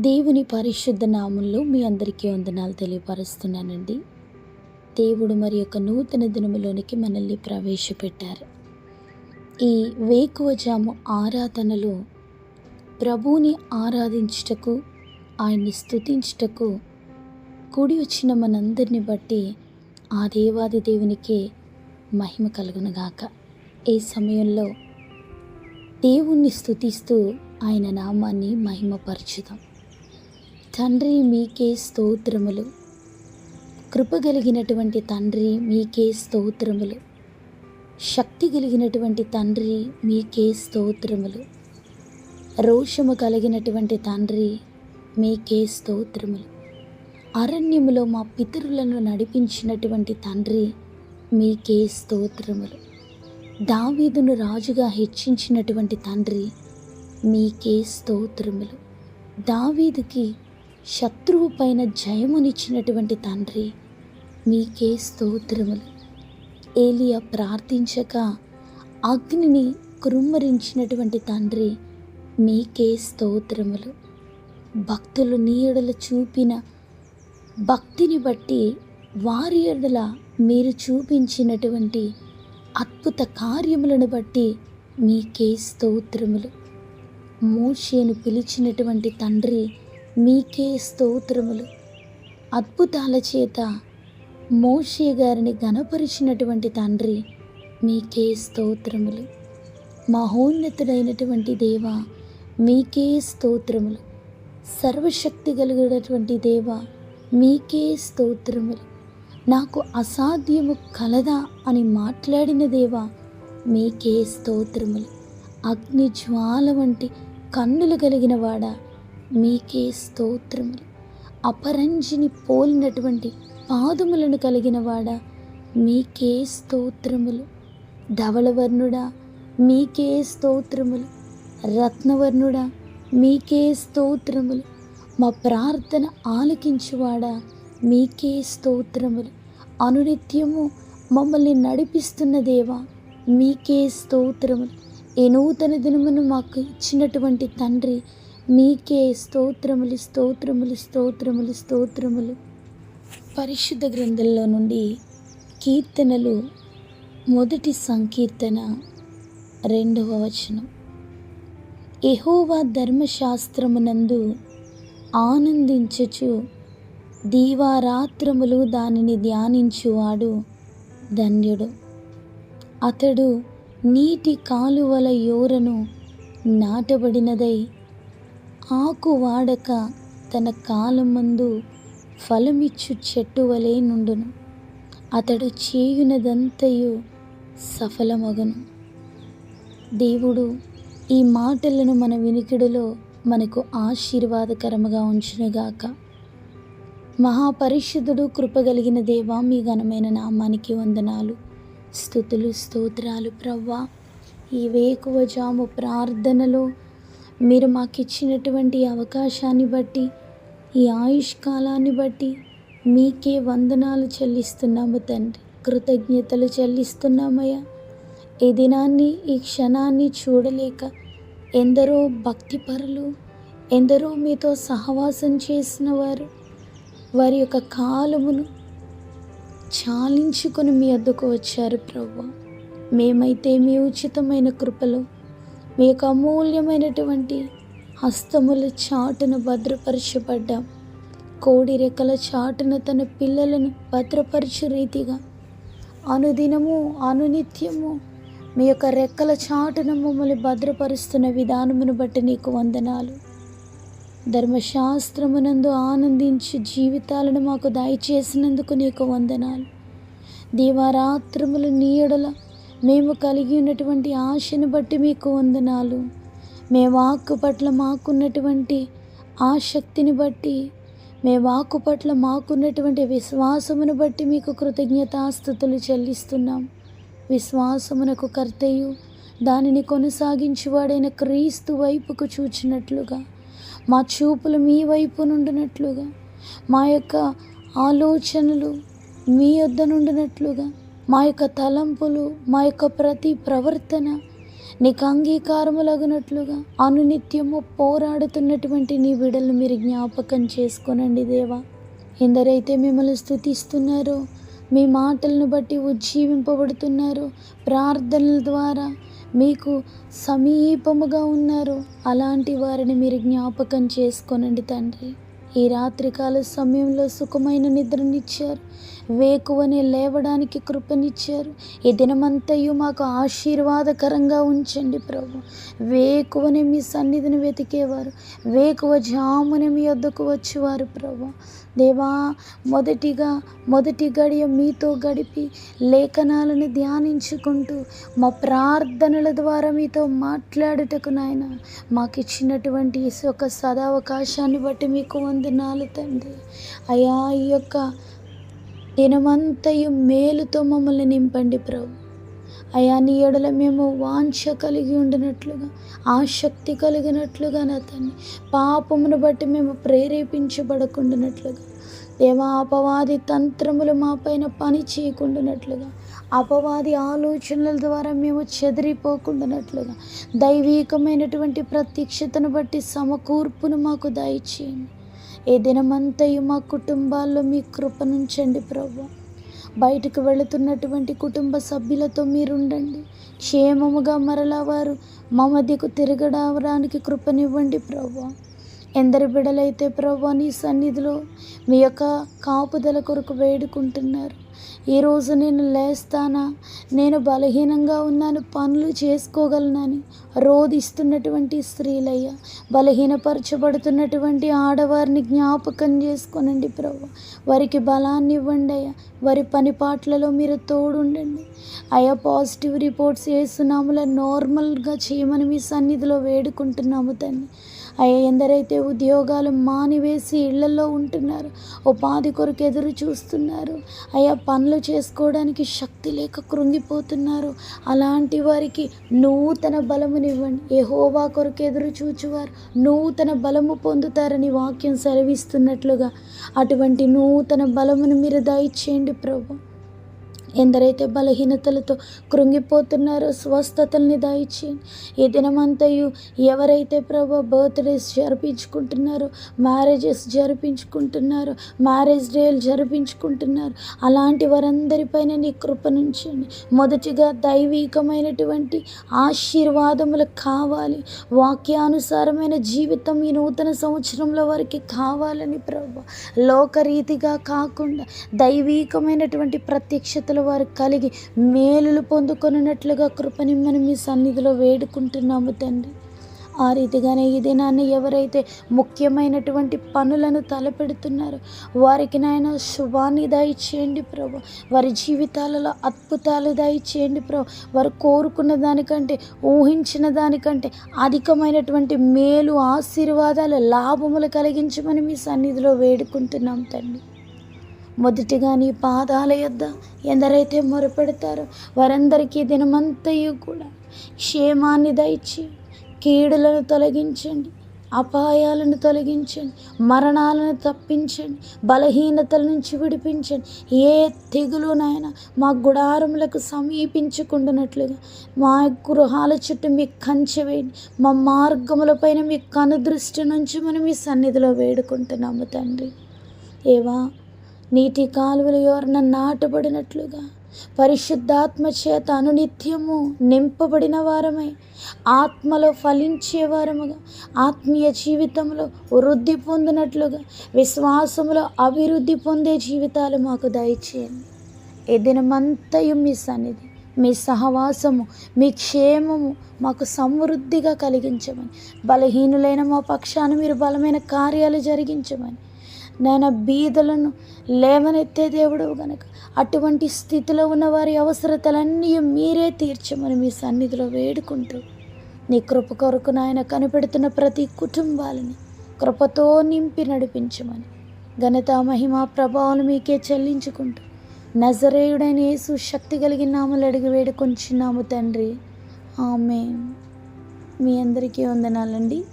దేవుని పరిశుద్ధ నామంలో మీ అందరికీ వందనాలు తెలియపరుస్తున్నానండి. దేవుడు మరి యొక్క నూతన దినములోనికి మనల్ని ప్రవేశపెట్టారు. ఈ వేకువజాము ఆరాధనలో ప్రభువుని ఆరాధించుటకు ఆయన్ని స్థుతించుటకు కూడి వచ్చిన మనందరిని బట్టి ఆ దేవాది దేవునికి మహిమ కలుగునుగాక. ఈ సమయంలో దేవుణ్ణి స్థుతిస్తూ ఆయన నామాన్ని మహిమపరచుదాం. తండ్రి మీకే స్తోత్రములు. కృప కలిగినటువంటి తండ్రి మీకే స్తోత్రములు. శక్తి కలిగినటువంటి తండ్రి మీకే స్తోత్రములు. రోషము కలిగినటువంటి తండ్రి మీకే స్తోత్రములు. అరణ్యములో మా పితరులను నడిపించినటువంటి తండ్రి మీకే స్తోత్రములు. దావీదును రాజుగా హెచ్చించినటువంటి తండ్రి మీకే స్తోత్రములు. దావీదుకి శత్రువు పైన జయమునిచ్చినటువంటి తండ్రి మీకే స్తోత్రములు. ఏలియా ప్రార్థించక అగ్నిని కృమ్మరించినటువంటి తండ్రి మీకే స్తోత్రములు. భక్తులు నీడలు చూపిన భక్తిని బట్టి వారి ఎడల మీరు చూపించినటువంటి అద్భుత కార్యములను బట్టి మీకే స్తోత్రములు. మోషేను పిలిచినటువంటి తండ్రి మీకే స్తోత్రములు. అద్భుతాల చేత మోషే గారిని గణపరిచినటువంటి తండ్రి మీకే స్తోత్రములు. మహోన్నతుడైనటువంటి దేవ మీకే స్తోత్రములు. సర్వశక్తి కలిగినటువంటి దేవ మీకే స్తోత్రములు. నాకు అసాధ్యము కలదా అని మాట్లాడిన దేవా మీకే స్తోత్రములు. అగ్ని జ్వాల వంటి కన్నులు కలిగిన వాడా మీకే స్తోత్రములు. అపరంజిని పోలినటువంటి పాదములను కలిగిన వాడా మీకే స్తోత్రములు. ధవళవర్ణుడా మీకే స్తోత్రములు. రత్నవర్ణుడా మీకే స్తోత్రములు. మా ప్రార్థన ఆలకించువాడా మీకే స్తోత్రములు. అనునిత్యము మమ్మల్ని నడిపిస్తున్న దేవా మీకే స్తోత్రములు. ఈ నూతన దినమును మాకు ఇచ్చినటువంటి తండ్రి మీకే స్తోత్రములు స్తోత్రములు స్తోత్రములు స్తోత్రములు. పరిశుద్ధ గ్రంథంలో నుండి కీర్తనలు మొదటి సంకీర్తన రెండవ వచనం. ఎహోవా ధర్మశాస్త్రమునందు ఆనందించుచు దీవారాత్రములు దానిని ధ్యానించువాడు ధన్యుడు. అతడు నీటి కాలువల యోరను నాటబడినదై ఆకు వాడక తన కాలమందు ఫలమిచ్చు చెట్టు వలె నుండును. అతడు చేయునదంతయు సఫలమగను. దేవుడు ఈ మాటలను మన వినికిడిలో మనకు ఆశీర్వాదకరముగా ఉంచునుగాక. మహాపరిషుద్ధుడు కృపగలిగిన దేవా మీ ఘనమైన నామానికి వందనాలు. స్థుతులు స్తోత్రాలు ప్రవ్వా. ఈ వేకువజాము ప్రార్థనలో మీరు మాకు ఇచ్చినటువంటి అవకాశాన్ని బట్టి ఈ ఆయుష్ కాలాన్ని బట్టి మీకే వందనాలు చెల్లిస్తున్నాము తండ్రి. కృతజ్ఞతలు చెల్లిస్తున్నామయ్యా. ఈ దినాన్ని ఈ క్షణాన్ని చూడలేక ఎందరో భక్తిపరులు ఎందరో మీతో సహవాసం చేసిన వారు వారి యొక్క కాలమును చాలించుకొని మీ అద్దుకు వచ్చారు ప్రభు. మేమైతే మీ ఉచితమైన కృపలో మీ యొక్క అమూల్యమైనటువంటి హస్తముల చాటును భద్రపరచబడ్డాం. కోడి రెక్కల చాటున తన పిల్లలను భద్రపరచు రీతిగా. అనుదినము అనునిత్యము మీ యొక్క రెక్కల చాటున మమ్మల్ని భద్రపరుస్తున్న విధానమును బట్టి నీకు వందనాలు. ధర్మశాస్త్రమునందు ఆనందించి జీవితాలను మాకు దయచేసినందుకు నీకు వందనాలు. దీవారాత్రములు నీయడల మేము కలిగి ఉన్నటువంటి ఆశను బట్టి మీకు వందనాలు. మే వాక్కు పట్ల మాకున్నటువంటి ఆసక్తిని బట్టి మే వాక్కు పట్ల మాకున్నటువంటి విశ్వాసమును బట్టి మీకు కృతజ్ఞతాస్థుతులు చెల్లిస్తున్నాం. విశ్వాసమునకు కర్తయు దానిని కొనసాగించువాడైన క్రీస్తు వైపుకు చూచినట్లుగా మా చూపులు మీ వైపు నుండినట్లుగా మా యొక్క ఆలోచనలు మీ వద్ద నుండినట్లుగా మా యొక్క తలంపులు మా యొక్క ప్రతి ప్రవర్తన నీకు అంగీకారములగునట్లుగా అనునిత్యము పోరాడుతున్నటువంటి నీ బిడలు మీరు జ్ఞాపకం చేసుకోనండి దేవా. ఎందరైతే మిమ్మల్ని స్థుతిస్తున్నారో మీ మాటలను బట్టి ఉజ్జీవింపబడుతున్నారో ప్రార్థనల ద్వారా మీకు సమీపముగా ఉన్నారు అలాంటి వారిని మీరు జ్ఞాపకం చేసుకోనండి తండ్రి. ఈ రాత్రికాల సమయంలో సుఖమైన నిద్రనిచ్చారు. వేకువనే లేవడానికి కృపనిచ్చారు. ఈ దినమంతయు మాకు ఆశీర్వాదకరంగా ఉంచండి ప్రభు. వేకువని మీ సన్నిధిని వెతికేవారు. వేకువ జామున మీ వద్దకు వచ్చేవారు ప్రభు. దేవా మొదటిగా మొదటి గడియ మీతో గడిపి లేఖనాలను ధ్యానించుకుంటూ మా ప్రార్థనల ద్వారా మీతో మాట్లాడుటకు నాయన మాకు ఇచ్చినటువంటి ఈ యొక్క సదావకాశాన్ని బట్టి మీకు వందనాలు తండ్రి. అయా ఈ యొక్క దినమంతయు మేలుతో మమ్మల్ని నింపండి ప్రభు. అయా నీ ఎడల మేము వాంఛ కలిగి ఉండినట్లుగా ఆసక్తి కలిగినట్లుగా నా తండ్రి పాపమును బట్టి మేము ప్రేరేపించబడకుండానట్లుగా దేవా అపవాది తంత్రములు మాపైన పని చేయకుండానట్లుగా అపవాది ఆలోచనల ద్వారా మేము చెదిరిపోకుండానట్లుగా దైవీకమైనటువంటి ప్రత్యక్షతను బట్టి సమకూర్పును మాకు దయచేయండి. ఏ దినమంతయు మా కుటుంబాల్లో మీ కృపనుంచండి ప్రభు. బయటకు వెళుతున్నటువంటి కుటుంబ సభ్యులతో మీరుండండి. క్షేమముగా మరలా వారు మా మధ్యకు తిరగడానికి కృపనివ్వండి ప్రభు. ఎందరి బిడలైతే ప్రభు నీ సన్నిధిలో మీ యొక్క కాపుదల కొరకు వేడుకుంటున్నారు. ఈరోజు నేను లేస్తానా? నేను బలహీనంగా ఉన్నాను పనులు చేసుకోగలనని రోధిస్తున్నటువంటి స్త్రీలయ్య బలహీనపరచబడుతున్నటువంటి ఆడవారిని జ్ఞాపకం చేసుకోనండి ప్రభు. వారికి బలాన్ని ఇవ్వండి అయ్యా. వారి పని పాటలలో మీరు తోడుండండి. అయా పాజిటివ్ రిపోర్ట్స్ వేస్తున్నాముల నార్మల్గా చేయమని మీ సన్నిధిలో వేడుకుంటున్నాము తండ్రి. ఎందరైతే ఉద్యోగాలు మానివేసి ఇళ్ళలో ఉంటున్నారు ఉపాధి కొరకు ఎదురు చూస్తున్నారు అయ్యా పనులు చేసుకోవడానికి శక్తి లేక కృంగిపోతున్నారు. అలాంటి వారికి నూతన బలమునివ్వండి. ఏ హోవా కొరకు ఎదురు చూచువారు నూతన బలము పొందుతారని వాక్యం సెలవిస్తున్నట్లుగా అటువంటి నూతన బలమును మీరు దయచేయండి ప్రభు. ఎందరైతే బలహీనతలతో కృంగిపోతున్నారో స్వస్థతల్ని దాయిచేయండి ఈ దినమంతయు ఎవరైతే ప్రభు బర్త్డేస్ జరిపించుకుంటున్నారో మ్యారేజెస్ జరిపించుకుంటున్నారో మ్యారేజ్ డేలు జరిపించుకుంటున్నారు అలాంటి వారందరిపైన నీ కృపనుంచండి మొదటిగా దైవీకమైనటువంటి ఆశీర్వాదములు కావాలి. వాక్యానుసారమైన జీవితం ఈ నూతన సంవత్సరంలో వారికి కావాలని ప్రభు. లోకరీతిగా కాకుండా దైవీకమైనటువంటి ప్రత్యక్షతలు వారు కలిగి మేలులు పొందుకొనున్నట్లుగా మనం మీ సన్నిధిలో వేడుకుంటున్నాము తండ్రి. ఆ రీతిగానే ఈ దినాన్ని ఎవరైతే ముఖ్యమైనటువంటి పనులను తలపెడుతున్నారో వారికి నాయన శుభాన్ని దయచేయండి ప్రభు. వారి జీవితాలలో అద్భుతాలు దయచేయండి ప్రభు. వారు కోరుకున్న దానికంటే ఊహించిన దానికంటే అధికమైనటువంటి మేలు ఆశీర్వాదాలు లాభములు కలిగించమని మీ సన్నిధిలో వేడుకుంటున్నాం తండ్రి. మొదటిగా నీ పాదాల యొద్ద ఎందరైతే మొరపెడతారో వారందరికీ దినమంతయు కూడా క్షేమాన్ని దయచి కీడులను తొలగించండి అపాయాలను తొలగించండి మరణాలను తప్పించండి బలహీనతల నుంచి విడిపించండి. ఏ తెగులునైనా మా గుడారములకు సమీపించుకుంటున్నట్లుగా మా గృహాల చుట్టూ మీ కంచె వేయండి. మా మార్గములపైన మీ కనుదృష్టి నుంచి మనం మీ సన్నిధిలో వేడుకుంటున్నాము తండ్రి. ఏవా? నీటి కాలువలు ఎవరన్నా నాటబడినట్లుగా పరిశుద్ధాత్మ చేత అనునిత్యము నింపబడిన వారమై ఆత్మలో ఫలించే వారముగా ఆత్మీయ జీవితంలో వృద్ధి పొందినట్లుగా విశ్వాసములో అభివృద్ధి పొందే జీవితాలు మాకు దయచేయండి. ఏ దినమంతయు మీ సన్నిధి మీ సహవాసము మీ క్షేమము మాకు సమృద్ధిగా కలిగించమని బలహీనులైన మా పక్షాన మీరు బలమైన కార్యాలు జరిగించమని నాయన బీదలను లేవనెత్తే దేవుడు గనక. అటువంటి స్థితిలో ఉన్న వారి అవసరతలన్నీ మీరే తీర్చమని మీ సన్నిధిలో వేడుకుంటూ నీ కృప కొరకు నాయన కనిపెడుతున్న ప్రతి కుటుంబాలని కృపతో నింపి నడిపించమని ఘనత మహిమ ప్రభావాలు మీకే చెల్లించుకుంటూ నజరేయుడైన యేసు శక్తి కలిగిన నామలు అడిగి వేడుకొంచున్నాము తండ్రి. ఆమె మీ అందరికీ వందనాలండి.